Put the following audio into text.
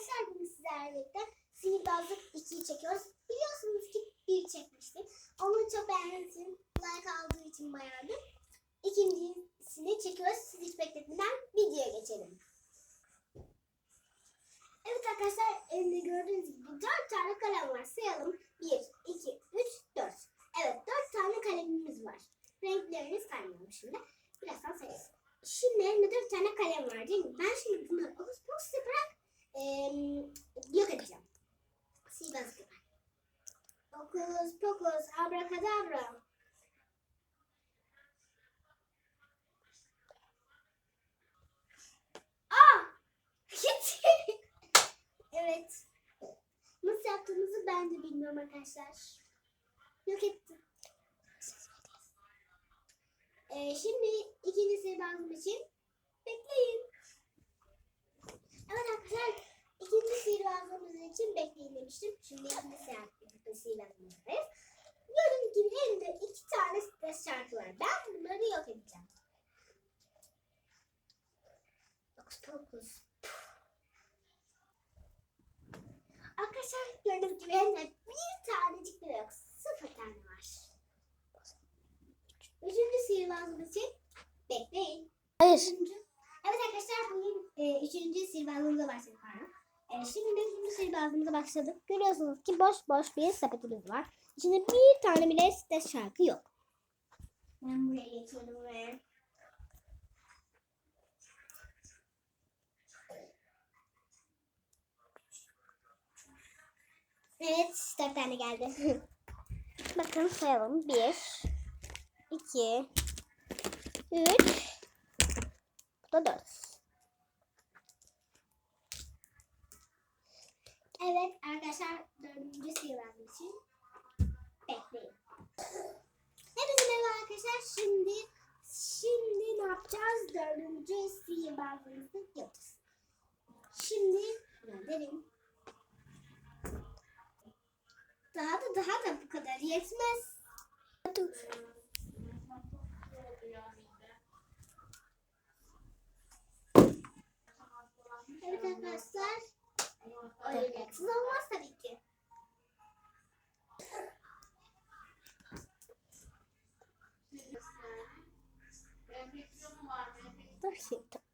arkadaşlar bugün sizlerle birlikte sihirbazlık 2'yi çekiyoruz. Biliyorsunuz ki 1 çekmiştik. Onu çok beğendiğiniz like aldığı için bayağı bir. İkincisini çekiyoruz. Siz hiç bekletmeden videoya geçelim. Evet arkadaşlar elimde gördüğünüz gibi 4 tane kalem var. Sayalım. 1, 2, 3, 4. Evet 4 tane kalemimiz var. Renklerini saymayalım şimdi. Birazdan sayarız. Şimdi elimde 4 tane kalem var değil mi? Ben şimdi bunları okus pokus yaparak eee yok edeceğim. Sihirbazlık yapar. Okus pokus abrakadabra. Aa! Gitti. evet. Nasıl yaptığımızı ben de bilmiyorum arkadaşlar. Yok ettim. Ee, şimdi ikinci sihirbazım için bekleyin. Evet arkadaşlar ikinci sihirbazımız için demiştim. Şimdi ikinci sihirbazımızdayız. sihirbazımızdayız. Gördüğünüz gibi elimde iki tane stres şarkı var. Ben bunları yok edeceğim. Dokuz dokuz. Arkadaşlar gördüğünüz gibi elimde bir tanecik bile yok. Sıfır tane var. Üçüncü sihirbazımız için bekleyin. Hayır. Üçüncü. Evet arkadaşlar bugün e, üçüncü sihirbazlığımıza başladık pardon. E, şimdi üçüncü sihirbazlığımıza başladık. Görüyorsunuz ki boş boş bir sepetimiz var. İçinde bir tane bile stres şarkı yok. Ben buraya geçiyorum ve... Evet, dört tane geldi. Bakın sayalım. Bir, iki, üç, bu da dört. Evet arkadaşlar dördüncü sihirbazım için bekleyin. Hepinize merhaba arkadaşlar. Şimdi şimdi ne yapacağız? Dördüncü sihirbazımızı yapacağız. Şimdi gönderin. Daha da daha da bu kadar yetmez. Dur. Evet arkadaşlar. Oynayacaksınız olmaz tabii ki. Dur şimdi.